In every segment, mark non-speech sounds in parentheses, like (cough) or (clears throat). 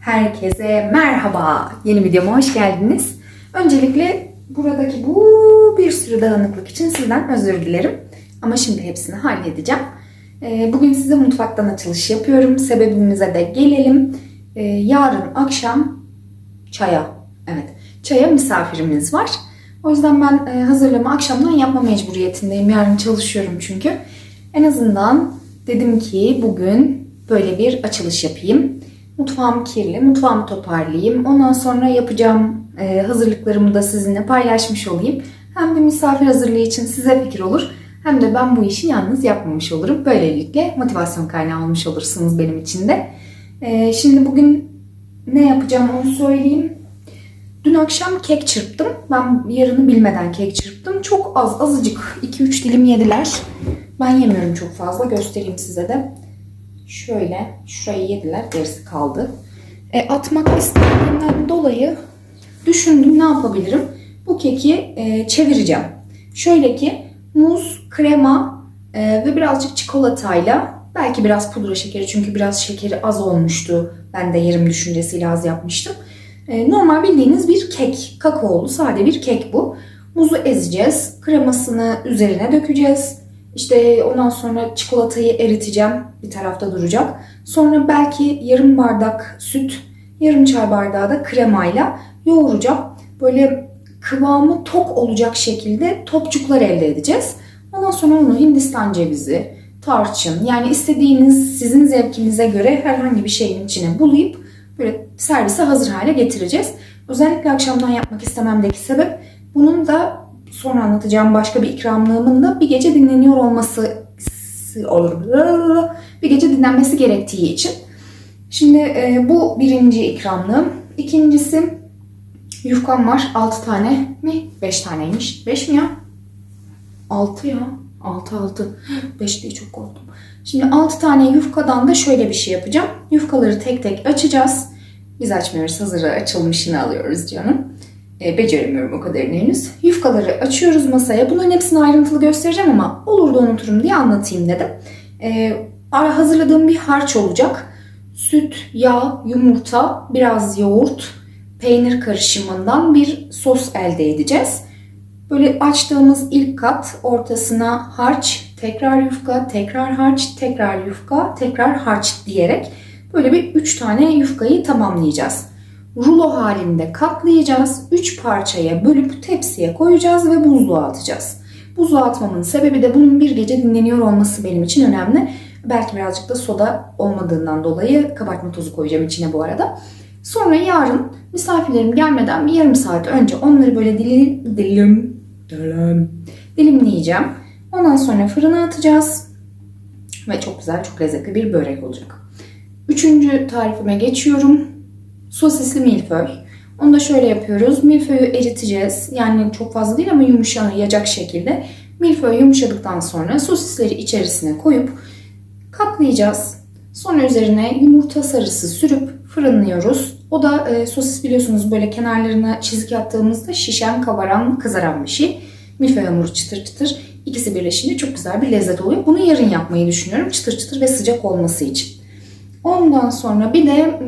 Herkese merhaba. Yeni videoma hoş geldiniz. Öncelikle buradaki bu bir sürü dağınıklık için sizden özür dilerim. Ama şimdi hepsini halledeceğim. Ee, Bugün size mutfaktan açılış yapıyorum. Sebebimize de gelelim. Ee, Yarın akşam çaya, evet çaya misafirimiz var. O yüzden ben e, hazırlama akşamdan yapma mecburiyetindeyim. Yarın çalışıyorum çünkü. En azından dedim ki bugün böyle bir açılış yapayım. Mutfağım kirli, mutfağımı toparlayayım. Ondan sonra yapacağım e, hazırlıklarımı da sizinle paylaşmış olayım. Hem bir misafir hazırlığı için size fikir olur. Hem de ben bu işi yalnız yapmamış olurum. Böylelikle motivasyon kaynağı olmuş olursunuz benim için de. E, şimdi bugün ne yapacağım onu söyleyeyim. Dün akşam kek çırptım. Ben yarını bilmeden kek çırptım. Çok az, azıcık. 2-3 dilim yediler. Ben yemiyorum çok fazla. Göstereyim size de. Şöyle, şurayı yediler. Gerisi kaldı. E, atmak istediğimden dolayı düşündüm ne yapabilirim. Bu keki e, çevireceğim. Şöyle ki muz, krema e, ve birazcık çikolatayla belki biraz pudra şekeri çünkü biraz şekeri az olmuştu. Ben de yerim düşüncesiyle az yapmıştım. E, normal bildiğiniz bir kek. Kakaolu sade bir kek bu. Muzu ezeceğiz. Kremasını üzerine dökeceğiz. İşte ondan sonra çikolatayı eriteceğim. Bir tarafta duracak. Sonra belki yarım bardak süt, yarım çay bardağı da kremayla yoğuracağım. Böyle kıvamı tok olacak şekilde topçuklar elde edeceğiz. Ondan sonra onu Hindistan cevizi, tarçın yani istediğiniz sizin zevkinize göre herhangi bir şeyin içine bulayıp böyle servise hazır hale getireceğiz. Özellikle akşamdan yapmak istememdeki sebep bunun da sonra anlatacağım başka bir ikramlığımın da bir gece dinleniyor olması. Bir gece dinlenmesi gerektiği için. Şimdi e, bu birinci ikramlığım. İkincisi yufkam var. 6 tane mi? 5 taneymiş. 5 mi ya? 6 ya. 6 6. 5 diye çok korktum. Şimdi 6 tane yufkadan da şöyle bir şey yapacağım. Yufkaları tek tek açacağız. Biz açmıyoruz. Hazır açılmışını alıyoruz canım. E, beceremiyorum o kadarını henüz. Yufkaları açıyoruz masaya. Bunların hepsini ayrıntılı göstereceğim ama olur da unuturum diye anlatayım dedim. E, hazırladığım bir harç olacak. Süt, yağ, yumurta, biraz yoğurt, peynir karışımından bir sos elde edeceğiz. Böyle açtığımız ilk kat ortasına harç, tekrar yufka, tekrar harç, tekrar yufka, tekrar harç diyerek böyle bir üç tane yufkayı tamamlayacağız. Rulo halinde katlayacağız. Üç parçaya bölüp tepsiye koyacağız ve buzluğa atacağız. Buzluğa atmamın sebebi de bunun bir gece dinleniyor olması benim için önemli. Belki birazcık da soda olmadığından dolayı kabartma tozu koyacağım içine bu arada. Sonra yarın misafirlerim gelmeden bir yarım saat önce onları böyle dilim, dilim, dilim, dilimleyeceğim. Ondan sonra fırına atacağız. Ve çok güzel, çok lezzetli bir börek olacak. Üçüncü tarifime geçiyorum. Sosisli milföy. Onu da şöyle yapıyoruz. Milföyü eriteceğiz. Yani çok fazla değil ama yumuşayacak şekilde. Milföy yumuşadıktan sonra sosisleri içerisine koyup katlayacağız. Sonra üzerine yumurta sarısı sürüp fırınlıyoruz. O da e, sosis biliyorsunuz böyle kenarlarına çizik attığımızda şişen, kabaran, kızaran bir şey. Milföy hamuru çıtır çıtır. İkisi birleşince çok güzel bir lezzet oluyor. Bunu yarın yapmayı düşünüyorum. Çıtır çıtır ve sıcak olması için. Ondan sonra bir de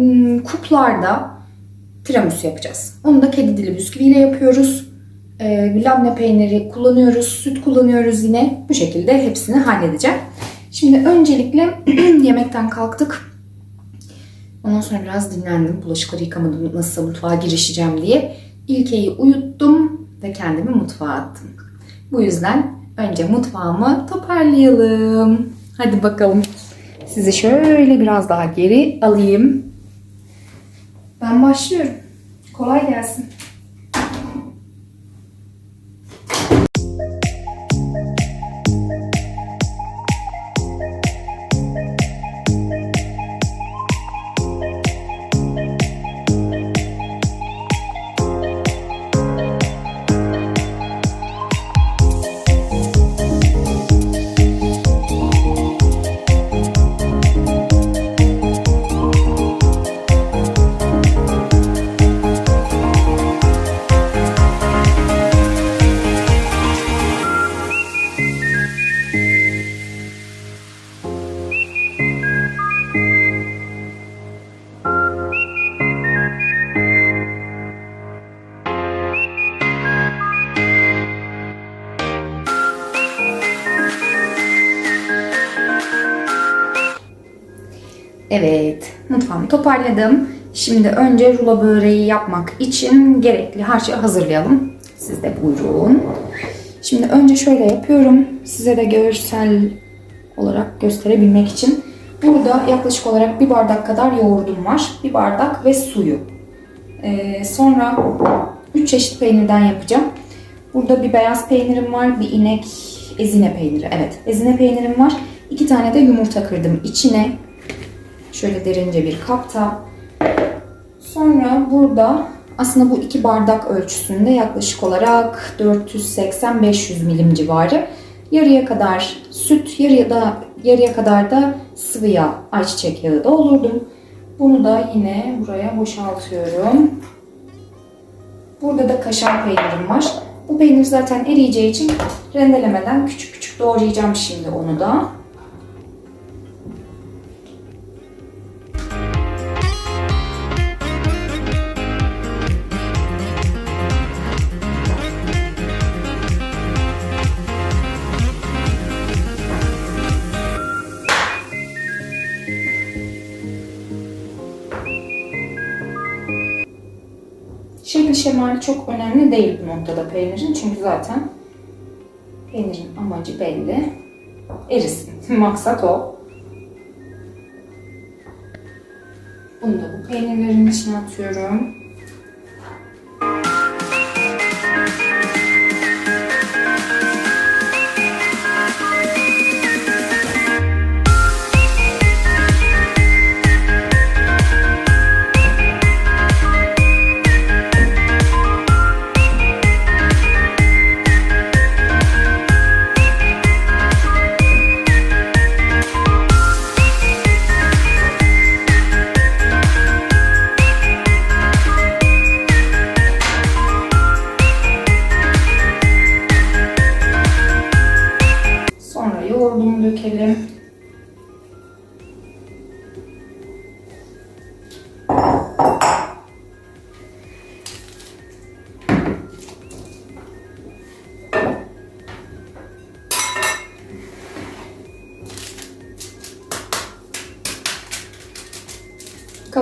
kuplarda tiramisu yapacağız. Onu da kedi dili bisküviyle yapıyoruz. E, labne peyniri kullanıyoruz, süt kullanıyoruz yine. Bu şekilde hepsini halledeceğim. Şimdi öncelikle (clears throat) yemekten kalktık. Ondan sonra biraz dinlendim. Bulaşıkları yıkamadım nasıl mutfağa girişeceğim diye. İlkeyi uyuttum ve kendimi mutfağa attım. Bu yüzden önce mutfağımı toparlayalım. Hadi bakalım. Sizi şöyle biraz daha geri alayım. Ben başlıyorum. Kolay gelsin. Evet, mutfağımı toparladım. Şimdi önce rulo böreği yapmak için gerekli harcı hazırlayalım. Siz de buyurun. Şimdi önce şöyle yapıyorum. Size de görsel olarak gösterebilmek için. Burada yaklaşık olarak bir bardak kadar yoğurdum var. Bir bardak ve suyu. Ee, sonra 3 çeşit peynirden yapacağım. Burada bir beyaz peynirim var, bir inek ezine peyniri. Evet, ezine peynirim var. İki tane de yumurta kırdım içine. Şöyle derince bir kapta. Sonra burada aslında bu iki bardak ölçüsünde yaklaşık olarak 480-500 milim civarı. Yarıya kadar süt, yarıya da yarıya kadar da sıvı yağ, ayçiçek yağı doldurdum. Bunu da yine buraya boşaltıyorum. Burada da kaşar peynirim var. Bu peynir zaten eriyeceği için rendelemeden küçük küçük doğrayacağım şimdi onu da. Şemali çok önemli değil bu noktada peynirin. Çünkü zaten peynirin amacı belli. Erisin. (laughs) Maksat o. Bunu da bu peynirlerin içine atıyorum.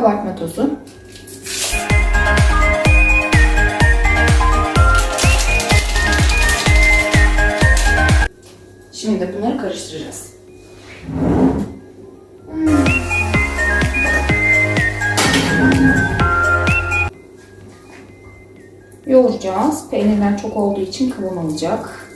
Kabartma tozu. Şimdi de bunları karıştıracağız. Yoğuracağız. Peynirler çok olduğu için kıvam alacak.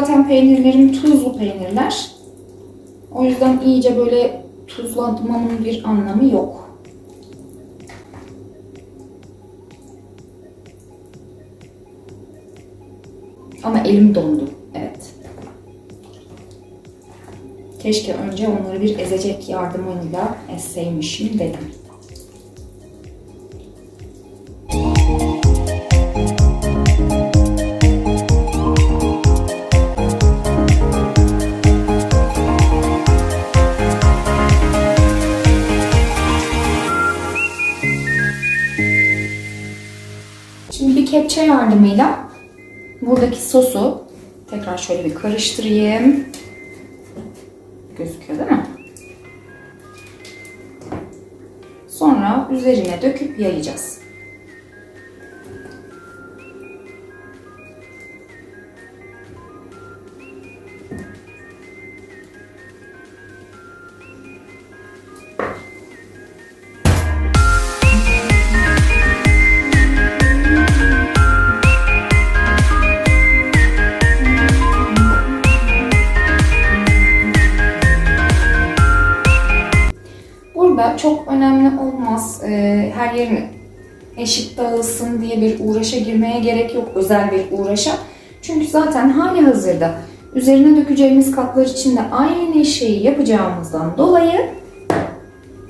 Zaten peynirlerim tuzlu peynirler. O yüzden iyice böyle tuzlatmamın bir anlamı yok. Ama elim dondu. Evet. Keşke önce onları bir ezecek yardımıyla esseymişim dedim. Yardımıyla buradaki sosu tekrar şöyle bir karıştırayım. Gözüküyor değil mi? Sonra üzerine döküp yayacağız. Ee, her yerin eşit dağılsın diye bir uğraşa girmeye gerek yok. Özel bir uğraşa. Çünkü zaten hali hazırda üzerine dökeceğimiz katlar için de aynı şeyi yapacağımızdan dolayı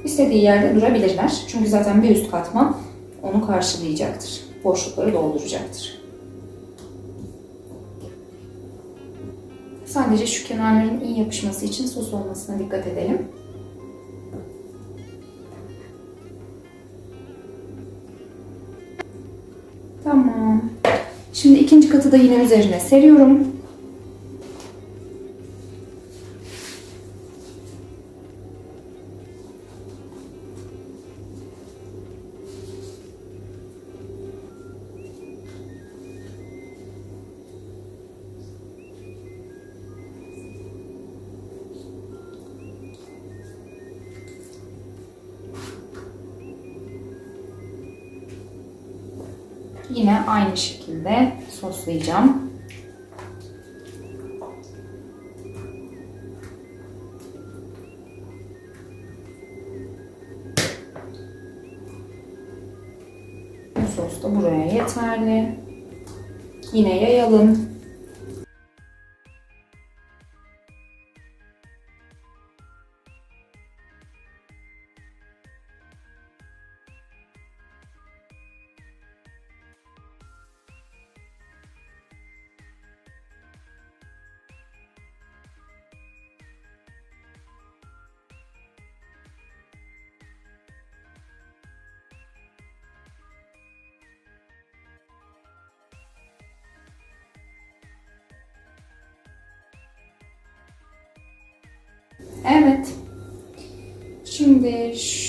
istediği yerde durabilirler. Çünkü zaten bir üst katman onu karşılayacaktır. Boşlukları dolduracaktır. Sadece şu kenarların iyi yapışması için sos olmasına dikkat edelim. Tamam. Şimdi ikinci katı da yine üzerine seriyorum. Soslayacağım. Bu sos da buraya yeterli. Yine yayalım.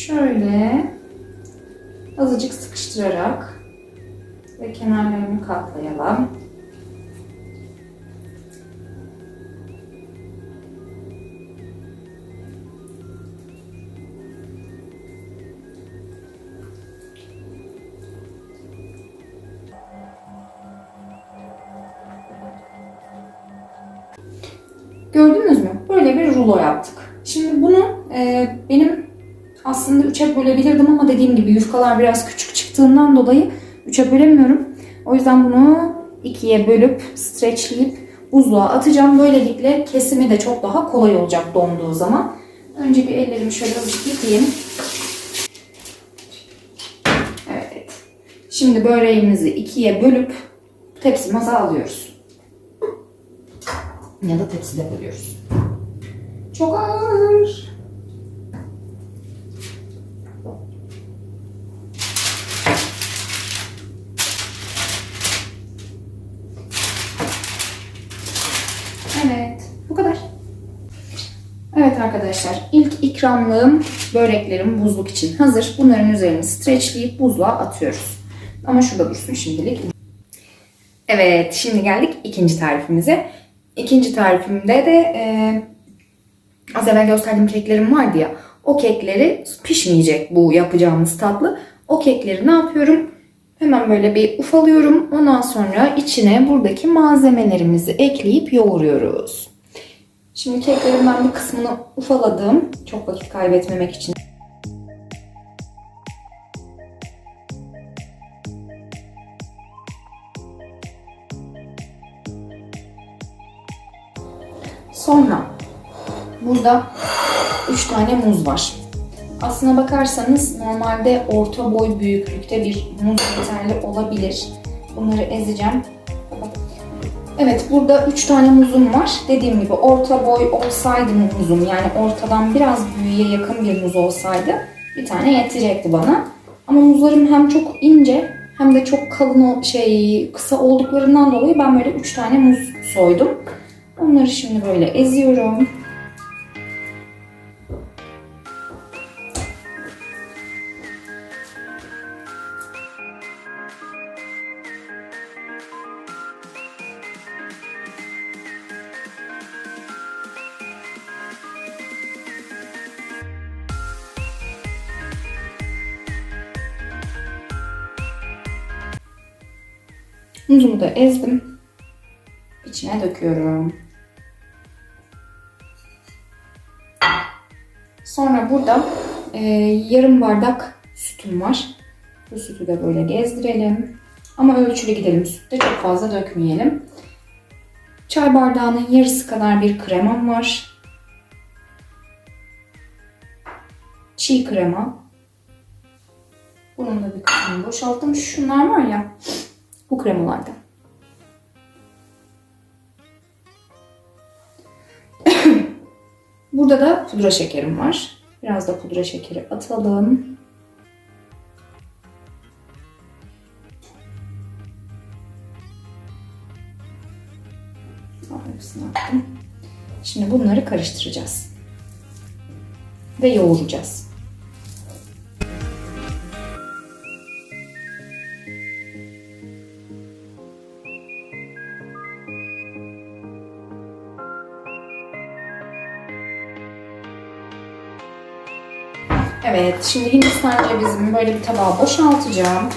Şöyle azıcık sıkıştırarak ve kenarlarını katlayalım. Gördünüz mü? Böyle bir rulo yaptık. Şimdi bunu e, benim aslında üçe bölebilirdim ama dediğim gibi yufkalar biraz küçük çıktığından dolayı üçe bölemiyorum. O yüzden bunu ikiye bölüp streçleyip buzluğa atacağım. Böylelikle kesimi de çok daha kolay olacak donduğu zaman. Önce bir ellerimi şöyle azıcık yıkayayım. Evet. Şimdi böreğimizi ikiye bölüp tepsimize alıyoruz. Ya da tepside bölüyoruz. Çok ağır. Evet, bu kadar. Evet arkadaşlar, ilk ikramlığım böreklerim buzluk için hazır. Bunların üzerini streçleyip buzluğa atıyoruz. Ama şurada dursun şimdilik. Evet, şimdi geldik ikinci tarifimize. İkinci tarifimde de e, az evvel gösterdiğim keklerim vardı ya. O kekleri pişmeyecek bu yapacağımız tatlı. O kekleri ne yapıyorum? Hemen böyle bir ufalıyorum. Ondan sonra içine buradaki malzemelerimizi ekleyip yoğuruyoruz. Şimdi keklerin ben bir kısmını ufaladım. Çok vakit kaybetmemek için. Sonra burada 3 tane muz var. Aslına bakarsanız normalde orta boy büyüklükte bir muz yeterli olabilir. Bunları ezeceğim. Evet burada 3 tane muzum var. Dediğim gibi orta boy olsaydı muzum yani ortadan biraz büyüğe yakın bir muz olsaydı bir tane yetecekti bana. Ama muzlarım hem çok ince hem de çok kalın şey kısa olduklarından dolayı ben böyle 3 tane muz soydum. Onları şimdi böyle eziyorum. Muzumu da ezdim. İçine döküyorum. Sonra burada e, yarım bardak sütüm var. Bu sütü de böyle gezdirelim. Ama ölçülü gidelim sütte çok fazla dökmeyelim. Çay bardağının yarısı kadar bir kremam var. Çiğ krema. Bunun da bir kısmını boşalttım. Şunlar var ya bu kremalardan. Burada da pudra şekerim var. Biraz da pudra şekeri atalım. Şimdi bunları karıştıracağız. Ve yoğuracağız. Evet, şimdi Hindistan cevizimi böyle bir tabağa boşaltacağım.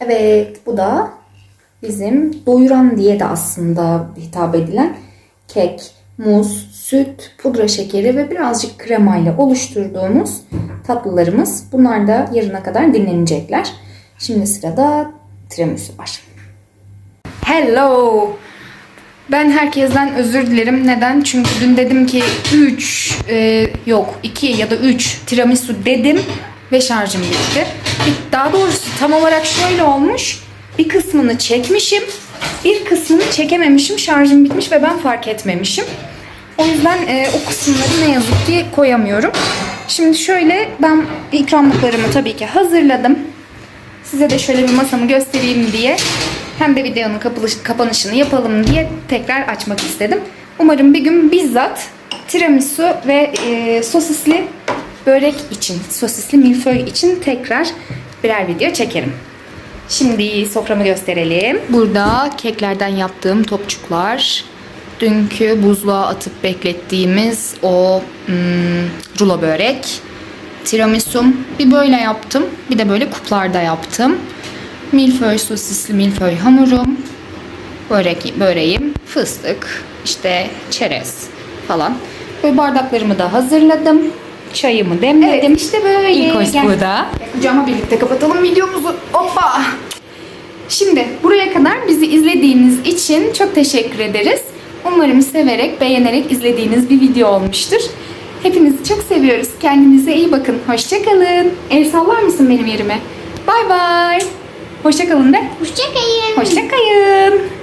Evet, bu da bizim doyuran diye de aslında hitap edilen kek, muz, süt, pudra şekeri ve birazcık kremayla oluşturduğumuz tatlılarımız. Bunlar da yarına kadar dinlenecekler. Şimdi sırada tiramisu var. Hello! Ben herkesten özür dilerim. Neden? Çünkü dün dedim ki 3 yok 2 ya da 3 tiramisu dedim ve şarjım bitti. Daha doğrusu tam olarak şöyle olmuş. Bir kısmını çekmişim. Bir kısmını çekememişim. Şarjım bitmiş ve ben fark etmemişim. O yüzden e, o kısımları ne yazık ki koyamıyorum. Şimdi şöyle ben ikramlıklarımı tabii ki hazırladım. Size de şöyle bir masamı göstereyim diye hem de videonun kapanışını yapalım diye tekrar açmak istedim. Umarım bir gün bizzat tiramisu ve e, sosisli börek için, sosisli milföy için tekrar birer video çekerim. Şimdi soframı gösterelim. Burada keklerden yaptığım topçuklar. Dünkü buzluğa atıp beklettiğimiz o hmm, rulo börek. Tiramisum bir böyle yaptım. Bir de böyle kuplarda yaptım. Milföy sosisli milföy hamurum. Börek, böreğim, fıstık, işte çerez falan. Böyle bardaklarımı da hazırladım. Çayımı demledim. Evet, işte böyle. İlk hoş Gel. burada. Kucağıma birlikte kapatalım videomuzu. Hoppa! Şimdi buraya kadar bizi izlediğiniz için çok teşekkür ederiz. Umarım severek, beğenerek izlediğiniz bir video olmuştur. Hepinizi çok seviyoruz. Kendinize iyi bakın. Hoşçakalın. El sallar mısın benim yerime? Bay bay. Hoşçakalın de. Hoşçakalın. Hoşçakalın.